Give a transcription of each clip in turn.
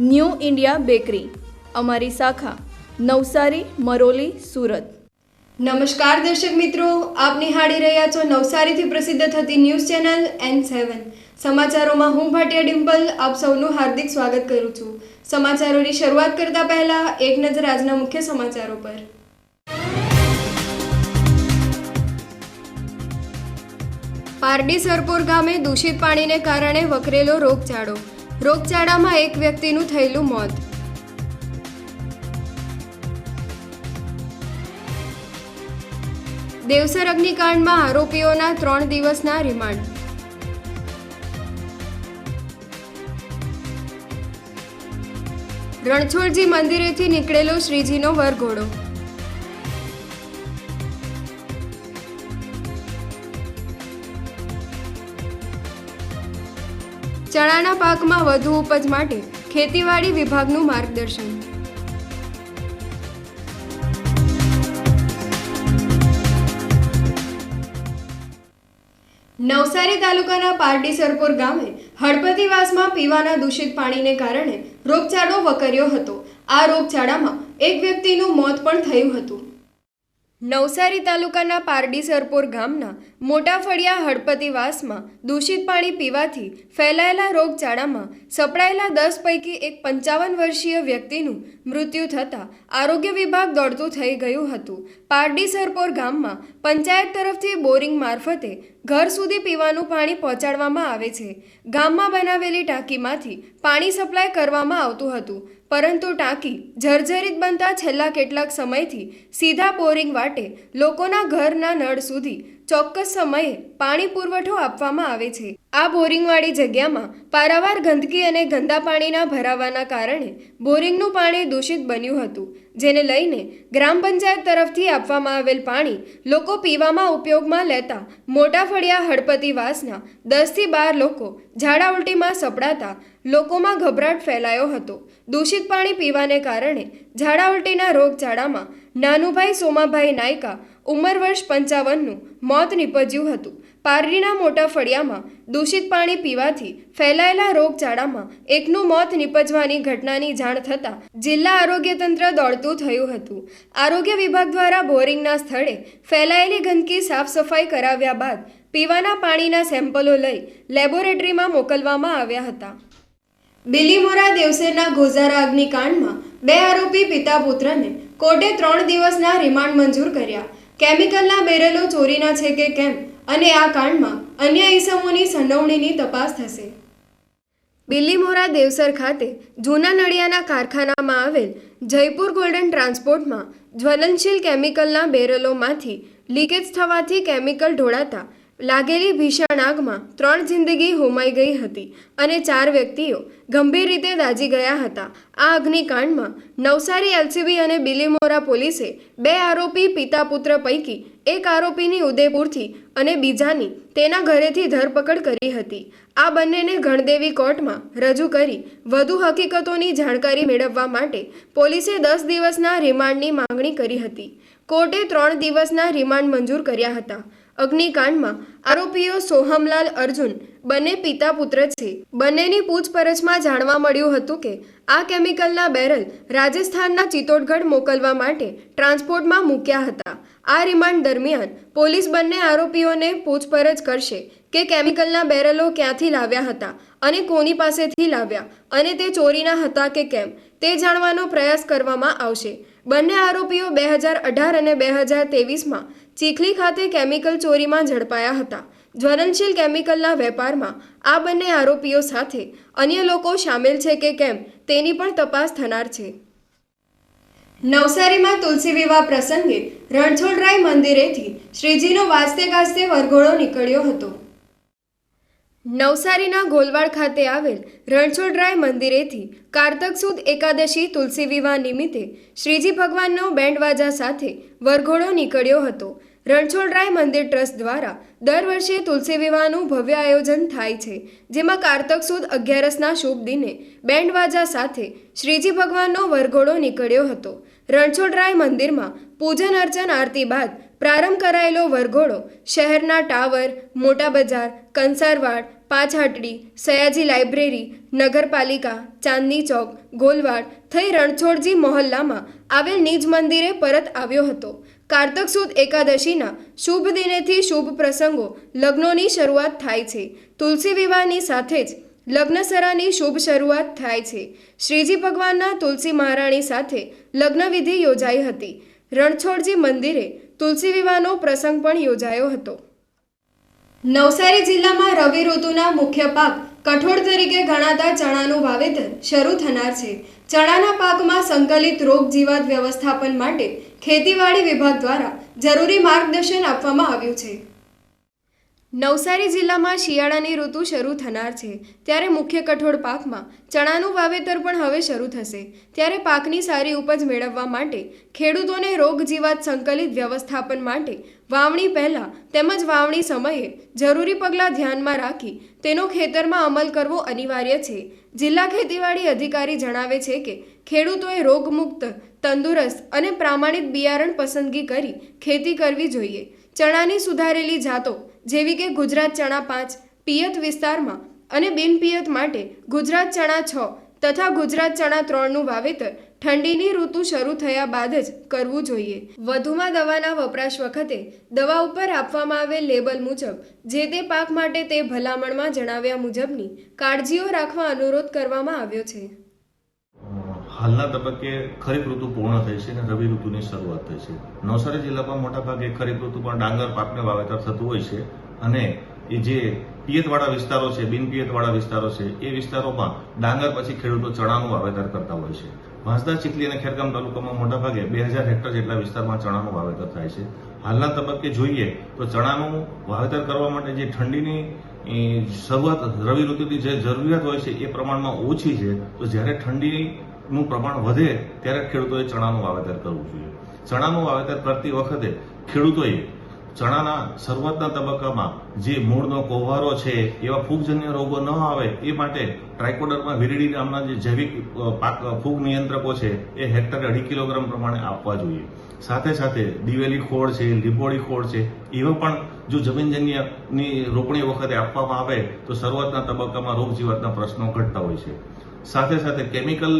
new India bakery, અમારી શાખા, નવસારી, મરોલી, સુરત. નમસ્કાર દર્શક મિત્રો, આપ નિહાળી રહ્યા છો નવસારીથી પ્રસિદ્ધ થતી ન્યૂઝ ચેનલ એન સેવન. સમાચારોમાં હું ભાટિયા ડિમ્પલ, આપ સૌનું હાર્દિક સ્વાગત કરું છું. સમાચારોની શરૂઆત કરતા પહેલા એક નજર આજના મુખ્ય સમાચારો પર. પારડી સરપોર ગામે દૂષિત પાણીને કારણે વકરેલો રોગચાળો. રોગચાળામાં એક વ્યક્તિનું થયેલું મોત. દેવસર અગ્નિકાંડમાં આરોપીઓના ત્રણ દિવસના રિમાન્ડ. રણછોડજી મંદિરેથી નીકળેલો શ્રીજીનો વરઘોડો. ચણાના પાકમાં વધુ ઉપજ માટે ખેતીવાડી વિભાગનું માર્ગદર્શન. નવસારી તાલુકાના પારડી સરપોર ગામે હળપતિવાસમાં પીવાના દૂષિત પાણીને કારણે રોગચાળો વકર્યો હતો. આ રોગચાળામાં એક વ્યક્તિનું મોત પણ થયું હતું. નવસારી તાલુકાના પારડી સરપોર ગામના મોટા ફળિયા હડપતિવાસમાં દૂષિત પાણી પીવાથી ફેલાયેલા રોગચાળામાં સપડાયેલા દસ પૈકી એક પંચાવન વર્ષીય વ્યક્તિનું મૃત્યુ થતાં આરોગ્ય વિભાગ દોડતું થઈ ગયું હતું. પારડી સરપોર ગામમાં પંચાયત તરફથી બોરિંગ મારફતે ઘર સુધી પીવાનું પાણી પહોંચાડવામાં આવે છે. ગામમાં બનાવેલી ટાંકીમાંથી પાણી સપ્લાય કરવામાં આવતું હતું, પરંતુ ટાંકી જર્જરિત બનતા છેલ્લા કેટલાક સમયથી સીધા બોરિંગ વાટે લોકોના ઘરના નળ સુધી ચોક્કસ સમયે પાણી પુરવઠો આપવામાં આવે છે. આ બોરિંગવાળી જગ્યામાં પારાવાર ગંદકી અને ગંદા પાણીના ભરાવાના કારણે બોરિંગનું પાણી દૂષિત બન્યું હતું, જેને લઈને ગ્રામ પંચાયત તરફથી આપવામાં આવેલ પાણી લોકો પીવામાં ઉપયોગમાં લેતા મોટા ફળિયા હળપતિ વાસના દસથી બાર લોકો ઝાડા ઉલટીમાં સપડાતા લોકોમાં ગભરાટ ફેલાયો હતો. દૂષિત પાણી પીવાને કારણે ઝાડા ઉલટીના રોગચાળામાં નાનુભાઈ સોમાભાઈ નાયકા ઉંમર વર્ષ પંચાવનનું મોત નીપજ્યું હતું. પારડીના મોટા ફળિયામાં દૂષિત પાણી પીવાથી ફેલાયેલા રોગચાળામાં એકનું મોત નીપજવાની ઘટનાની જાણ થતાં જિલ્લા આરોગ્ય તંત્ર દોડતું થયું હતું. આરોગ્ય વિભાગ દ્વારા બોરિંગના સ્થળે ફેલાયેલી ગંદકી સાફ સફાઈ કરાવ્યા બાદ પીવાના પાણીના સેમ્પલો લઈ લેબોરેટરીમાં મોકલવામાં આવ્યા હતા. બિલીમોરા દેવસેરના ગોઝારા અગ્નિકાંડમાં બે આરોપી પિતા પુત્રને કોર્ટે ત્રણ દિવસના રિમાન્ડ મંજૂર કર્યા. કેમિકલના બેરલો ચોરીના છે કે કેમ? અને આ કાંડમાં અન્ય ઈસમોની સંડોવણીની તપાસ થશે. બિલ્લીમોરા દેવસર ખાતે જૂના નળિયાના કારખાનામાં આવેલ જયપુર ગોલ્ડન ટ્રાન્સપોર્ટમાં જ્વલનશીલ કેમિકલના બેરલોમાંથી લીકેજ થવાથી કેમિકલ ઢોળાતા લાગેલી ભીષણ આગમાં ત્રણ જિંદગી હોમાઈ ગઈ હતી અને ચાર વ્યક્તિઓ ગંભીર રીતે દાઝી ગયા હતા. આ અગ્નિકાંડમાં નવસારી એલસીબી અને બિલીમોરા પોલીસે બે આરોપી પિતા પુત્ર પૈકી એક આરોપીની ઉદયપુરથી અને બીજાની તેના ઘરેથી ધરપકડ કરી હતી. આ બંનેને ગણદેવી કોર્ટમાં રજૂ કરી વધુ હકીકતોની જાણકારી મેળવવા માટે પોલીસે દસ દિવસના રિમાન્ડની માંગણી કરી હતી. કોર્ટે ત્રણ દિવસના રિમાન્ડ મંજૂર કર્યા હતા. અગ્નિકાંડમાં આરોપીઓ સોહમલાલ અર્જુન, બંને પિતા પુત્ર છે. બંનેની પૂછપરછમાં જાણવા મળ્યું હતું કે, આ કેમિકલના બેરલ રાજસ્થાનના ચિત્તોડગઢ મોકલવા માટે ટ્રાન્સપોર્ટમાં મૂક્યા હતા. આ રિમાન્ડ દરમિયાન પોલીસ બંને આરોપીઓને પૂછપરછ કરશે કે કેમિકલના બેરલો ક્યાંથી લાવ્યા હતા અને કોની પાસેથી લાવ્યા અને તે ચોરીના હતા કે કેમ તે જાણવાનો પ્રયાસ કરવામાં આવશે. બંને આરોપીઓ બે હજાર અઢાર અને બે હજાર તેવીસમાં ચીખલી ખાતે કેમિકલ ચોરીમાં ઝડપાયા હતા. જ્વલનશીલ કેમિકલના વેપારમાં આ બંને આરોપીઓ સાથે અન્ય લોકો સામેલ છે કે કેમ તેની પણ તપાસ થનાર છે. નવસારીમાં તુલસી વિવાહ પ્રસંગે રણછોડરાય મંદિરેથી શ્રીજીનો વાજતે ગાજતે વરઘોડો નીકળ્યો હતો. નવસારીના ગોલવાડ ખાતે આવેલ રણછોડરાય મંદિરેથી કારતક સુદ એકાદશી તુલસી વિવાહ નિમિત્તે શ્રીજી ભગવાનનો બેન્ડવાજા સાથે વરઘોડો નીકળ્યો હતો. રણછોડરાય મંદિર ટ્રસ્ટ દ્વારા દર વર્ષે તુલસી વિવાહનું ભવ્ય આયોજન થાય છે, જેમાં કારતક સુદ અગિયારસના શુભ દિને બેન્ડવાજા સાથે શ્રીજી ભગવાનનો વરઘોડો નીકળ્યો હતો. રણછોડરાય મંદિરમાં પૂજન અર્ચન આરતી બાદ પ્રારંભ કરાયેલો વરઘોડો શહેરના ટાવર મોટા બજાર કંસારવાડ, પાછાટડી, સયાજી લાઇબ્રેરી, નગરપાલિકા, ચાંદની ચોક, ગોલવાડ થઈ રણછોડજી મોહલ્લામાં આવેલ નિજ મંદિરે પરત આવ્યો હતો. કારતક સુદ એકાદશીના શુભ દિનેથી શુભ પ્રસંગો લગ્નોની શરૂઆત થાય છે. તુલસી વિવાહની સાથે જ લગ્નસરાની શુભ શરૂઆત થાય છે. શ્રીજી ભગવાનના તુલસી મહારાણી સાથે લગ્નવિધિ યોજાઈ હતી. રણછોડજી મંદિરે તુલસી વિવાહનો પ્રસંગ પણ યોજાયો હતો. નવસારી જિલ્લામાં રવિ ઋતુના મુખ્ય પાક કઠોળ તરીકે ગણાતા ચણાનું વાવેતર શરૂ થનાર છે. ચણાના પાકમાં સંકલિત રોગ જીવાત વ્યવસ્થાપન માટે ખેતીવાડી વિભાગ દ્વારા જરૂરી માર્ગદર્શન આપવામાં આવ્યું છે. નવસારી જિલ્લામાં શિયાળાની ઋતુ શરૂ થનાર છે. ત્યારે મુખ્ય કઠોળ પાકમાં ચણાનું વાવેતર પણ હવે શરૂ થશે. ત્યારે પાકની સારી ઉપજ મેળવવા માટે, ખેડૂતોને રોગ જીવાત સંકલિત વ્યવસ્થાપન માટે વાવણી પહેલાં તેમજ વાવણી સમયે જરૂરી પગલાં ધ્યાનમાં રાખી તેનો ખેતરમાં અમલ કરવો અનિવાર્ય છે. જિલ્લા ખેતીવાડી અધિકારી જણાવે છે કે, ખેડૂતોએ રોગમુક્ત, તંદુરસ્ત અને પ્રામાણિક બિયારણ પસંદગી કરી ખેતી કરવી જોઈએ. ચણાની સુધારેલી જાતો જેવી કે ગુજરાત ચણા પાંચ, પિયત વિસ્તારમાં અને બિનપિયત માટે ગુજરાત ચણા છ તથા ગુજરાત ચણા ત્રણનું વાવેતર ઠંડીની ઋતુ શરૂ થયા બાદ જ કરવું જોઈએ. વધુમાં દવાના વપરાશ વખતે દવા ઉપર આપવામાં આવેલ લેબલ મુજબ જે તે પાક માટે તે ભલામણમાં જણાવ્યા મુજબની કાળજીઓ રાખવા અનુરોધ કરવામાં આવ્યો છે. હાલના તબક્કે ખરીફ ઋતુ પૂર્ણ થઈ છે અને રવિ ઋતુની શરૂઆત થઈ છે. નવસારી જિલ્લામાં મોટાભાગે ખરીફ ઋતુમાં ડાંગર પાકને વાવેતર થતું હોય છે અને એ જે પિયતવાળા વિસ્તારો છે બિનપિયતવાળા વિસ્તારો છે, એ વિસ્તારોમાં ડાંગર પછી ખેડૂતો ચણાનું વાવેતર કરતા હોય છે. વાંસદા, ચીખલી અને ખેરગામ તાલુકામાં મોટાભાગે બે હજાર હેક્ટર જેટલા વિસ્તારમાં ચણાનું વાવેતર થાય છે. હાલના તબક્કે જોઈએ તો ચણાનું વાવેતર કરવા માટે જે ઠંડીની શરૂઆત રવિ ઋતુની જે જરૂરિયાત હોય છે એ પ્રમાણમાં ઓછી છે. તો જ્યારે ઠંડીનું પ્રમાણ વધે ત્યારે ખેડૂતોએ ચણાનું વાવેતર કરવું જોઈએ. ચણાનું વાવેતર કરતી વખતે ખેડૂતોએ ચણાના શરૂઆતના તબક્કામાં જે મૂળનો કોવારો છે, એવા ફૂગજન્ય રોગો ન આવે, એ માટે ટ્રાઇકોડરમાં વિરીડી નામના જે જૈવિક પાક ફૂગ નિયંત્રકો છે, એ હેક્ટરે અઢી કિલોગ્રામ પ્રમાણે આપવા જોઈએ. સાથે સાથે દિવેલી ખોળ છે, લીંબોળી ખોળ છે, એવા પણ જો જમીનજન્યની રોપણી વખતે આપવામાં આવે, તો શરૂઆતના તબક્કામાં રોગ જીવાતના પ્રશ્નો ઘટતા હોય છે. સાથે સાથે કેમિકલ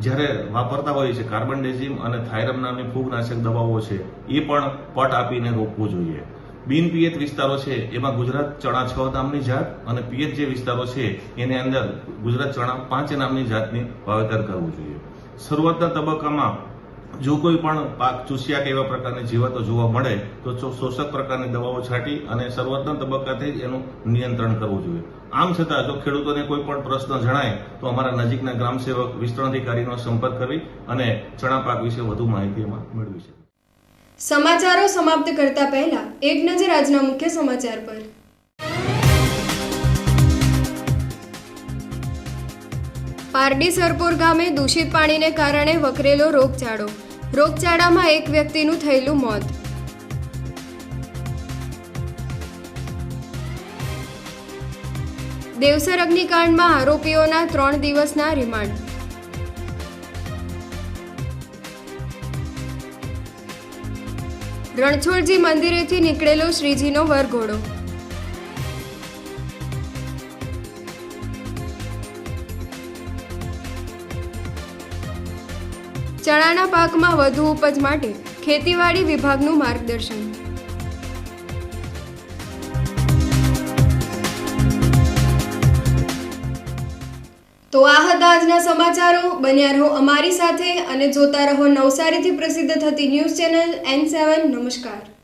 જ્યારે વાપરતા હોય છે કાર્બન ડેઝિમ અને થાઇરમ નામની ફૂગનાશક દવાઓ છે, એ પણ પટ આપીને રોકવું જોઈએ. બિન પિયત વિસ્તારો છે, એમાં ગુજરાત ચણા છ નામની જાત અને પિયત જે વિસ્તારો છે, એની અંદર ગુજરાત ચણા પાંચ નામની જાતની વાવેતર કરવું જોઈએ. શરૂઆતના તબક્કામાં જો કોઈ પણ પાક ચૂસ્યા કે એવા પ્રકારની જીવાતો જોવા મળે, તો શોષક પ્રકારની દવાઓ છાંટી અને શરૂઆતના તબક્કાથી એનું નિયંત્રણ કરવું જોઈએ. આમ છતાં, જો ખેડૂતોને કોઈ પણ પ્રશ્ન જણાય, તો અમારા નજીકના ગ્રામ સેવક વિસ્તરણ અધિકારીનો સંપર્ક કરી અને ચણા પાક વિશે વધુ માહિતી એમાં મેળવી છે સમાચારો સમાપ્ત કરતા પહેલા, એક નજર આજના મુખ્ય સમાચાર પર. પારડી સરપુર ગામે દૂષિત પાણીને કારણે વકરેલો રોગચાળો. રોગચાળામાં એક વ્યક્તિનું થયેલું મોત. દેવસર અગ્નિકાંડમાં આરોપીઓના ત્રણ દિવસના રિમાન્ડ. રણછોડજી મંદિરેથી નીકળેલો શ્રીજીનો વરઘોડો. ચણાના પાકમાં વધુ ઉપજ માટે ખેતીવાડી વિભાગનું માર્ગદર્શન. તો આ હતા આજના સમાચારો. બન્યા રહો અમારી સાથે અને જોતા રહો નવસારીથી પ્રસિદ્ધ થતી ન્યૂઝ ચેનલ એન સેવન. નમસ્કાર.